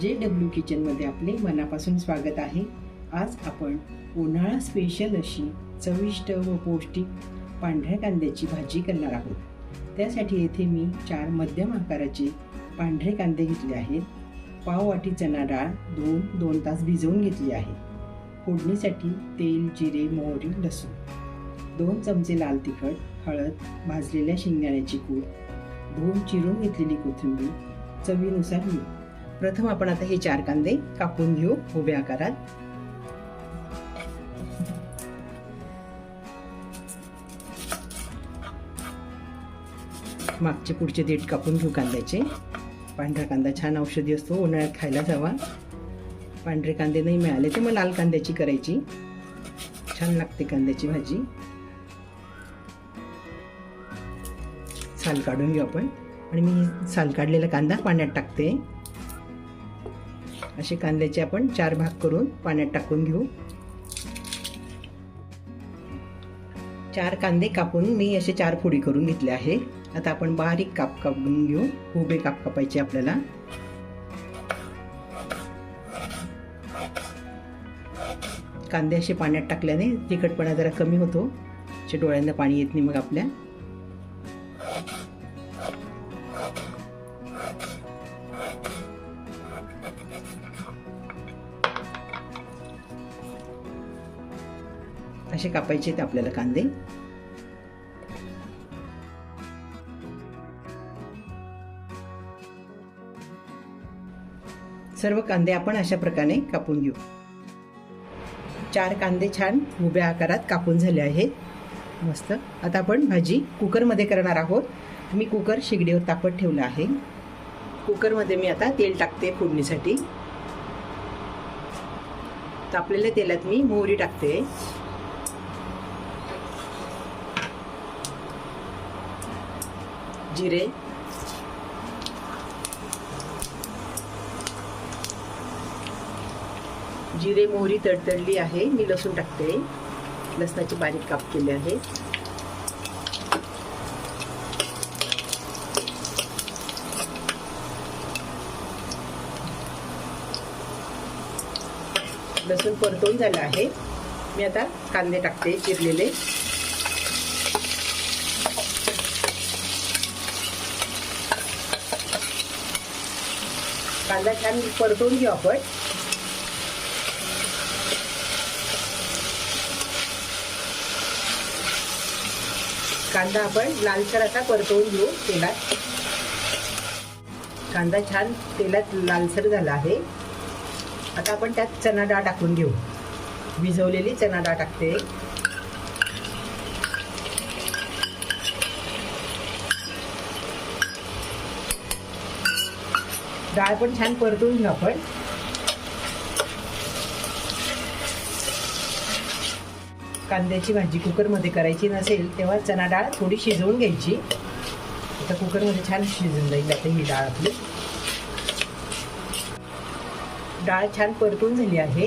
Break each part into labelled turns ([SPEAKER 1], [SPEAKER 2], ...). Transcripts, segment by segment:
[SPEAKER 1] J W किचनमध्ये आपले मनापासून स्वागत आहे. आज आपण उन्हाळा स्पेशल अशी चविष्ट व पौष्टिक पांढऱ्या कांद्याची भाजी करणार आहोत. त्यासाठी येथे मी चार मध्यम आकाराचे पांढरे कांदे घेतले आहेत. पाव वाटी चणा डाळ दोन दोन तास भिजवून घेतली आहे. फोडणीसाठी तेल जिरे मोहरी लसूण. दोन चमचे लाल तिखट हळद भाजलेल्या शेंगदाण्याची कूड धूम चिरून घेतलेली कोथिंबीर चवीनुसार मीठ प्रथम आपण आता हे चार कांदे कापून घेऊ उभ्या आकारात. मागचे पुढचे देठ कापून घेऊ कांद्याचे. पांढरा कांदा छान औषधी असतो उन्हाळ्यात खायला जावा. पांढरे कांदे नाही मिळाले तर मग लाल कांद्याची करायची. छान लागते कांद्याची भाजी. साल काढून घेऊ आपण. आणि मी साल काढलेला कांदा पाण्यात टाकते. असे कांद्याचे आपण चार भाग करून पाण्यात टाकून घेऊ. चार कांदे कापून मी असे चार फोडी करून घेतले आहे. आता आपण बारीक काप कापून घेऊ. उभे काप कापायचे आपल्याला. कांदे असे पाण्यात टाकल्याने तिखटपणा जरा कमी होतो. असे डोळ्यांना पाणी येत नाही मग आपल्या. असे कापायचे आहेत आपल्याला कांदे. सर्व कांदे आपण अशा प्रकारे कापून घेऊ. चार कांदे छान उभ्या आकारात कापून झाले आहेत. मस्त. आता आपण भाजी कुकरमध्ये करणार आहोत. मी कुकर शेगडीवर तापत ठेवलं आहे. कुकरमध्ये मी आता तेल टाकते फोडणीसाठी. तापलेल्या तेलात मी मोहरी टाकते. जिरे. जिरे मोहरी तडतडली आहे मी लसूण टाकते. लसणाची बारीक काप केले आहे. लसूण परतवून झालं आहे. मी आता कांदे टाकते चिरलेले. कांदा छान परतवून घेऊ आपण. कांदा आपण लालसर असा परतवून घेऊ तेलात. कांदा छान तेलात लालसर झाला आहे. आता आपण त्यात चणा डाळ टाकून घेऊ. भिजवलेली चणा डाळ टाकते. डाळ पण छान परतून घेऊ आपण. कांद्याची भाजी कुकरमध्ये करायची नसेल तेव्हा चणा डाळ थोडी शिजवून घ्यायची. आता कुकरमध्ये छान शिजून जाईल आता ही डाळ आपली. डाळ छान परतून झाली आहे.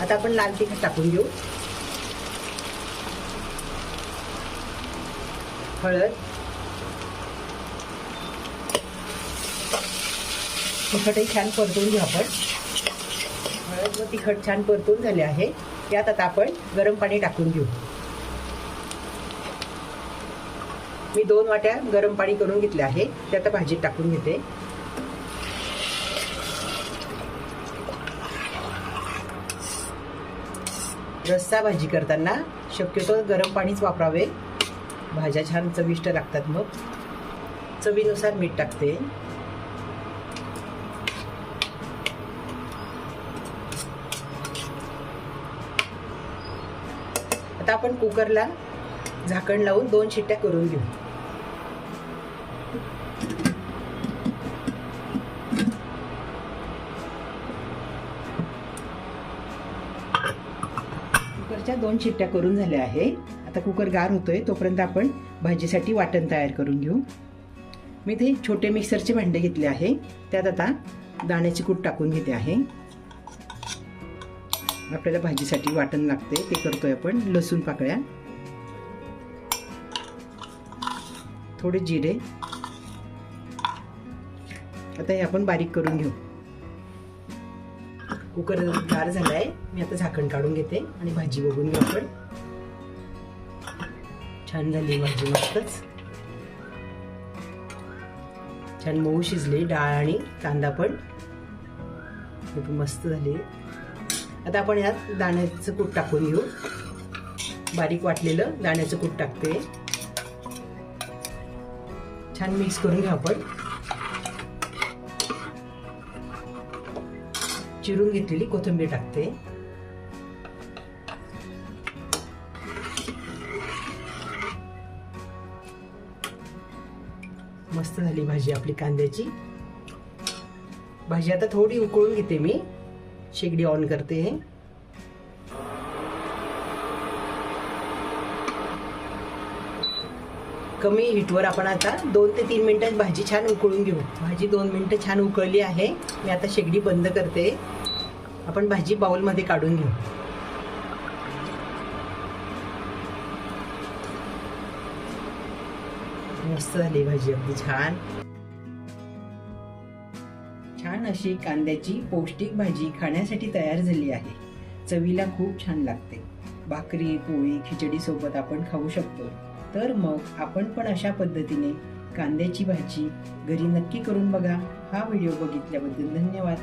[SPEAKER 1] आता आपण लाल तिखट टाकून घेऊ. हळद. तिखटही छान परतून घेऊ आपण. हळद व तिखट छान परतून झाले आहे. यात आता आपण गरम पाणी टाकून घेऊ. मी दोन वाट्या गरम पाणी करून घेतले आहे. ते आता भाजीत टाकून घेते. रस्सा भाजी करताना शक्यतो गरम पाणीच वापरावे. भाज्या छान चविष्ट लागतात मग. चवीनुसार मीठ टाकते. आता आपण कुकरला झाकण लावून दोन शिट्ट्या करून घेऊ. कुकरच्या दोन शिट्ट्या करून झाल्या आहे आता कुकर गार होतोय तोपर्यंत आपण भाजीसाठी वाटण तयार करून घेऊ. मी ते छोटे मिक्सरचे भांडे घेतले आहे. त्यात आता दाण्याची कूट टाकून घेते आहे. आपल्याला भाजीसाठी वाटण लागते ते करतोय आपण. लसूण पाकळ्या. थोडे जिरे. आता हे आपण बारीक करून घेऊ. कुकर गार झालाय मी आता झाकण काढून घेते आणि भाजी बघून घेऊ आपण. छान झाली भाजी मस्तच. छान मऊ शिजली डाळ आणि कांदा पण. पण मस्त झाली. आता आपण यात दाण्याचं कूट टाकून घेऊ. बारीक वाटलेलं दाण्याचं कूट टाकते. छान मिक्स करून घेऊ आपण. चिरून घेतलेली कोथिंबीर टाकते. मस्त झाली भाजी आपली कांद्याची. भाजी आता थोडी उकळून घेते मी. शेगडी ऑन करते. कमी हीटवर आपण आता दोन ते तीन मिनिटात भाजी छान उकळून घेऊ. भाजी दोन मिनिटं छान उकळली आहे. मी आता शेगडी बंद करते. आपण भाजी बाऊलमध्ये काढून घेऊ. मस्त झाली भाजी अगदी छान. छान अशी कांद्याची पौष्टिक भाजी खाण्यासाठी तयार झाली आहे. चवीला खूप छान लागते. भाकरी पोळी खिचडी सोबत आपण खाऊ शकतो. तर मग आपण पण अशा पद्धतीने कांद्याची भाजी घरी नक्की करून बघा. हा व्हिडिओ बघितल्याबद्दल धन्यवाद.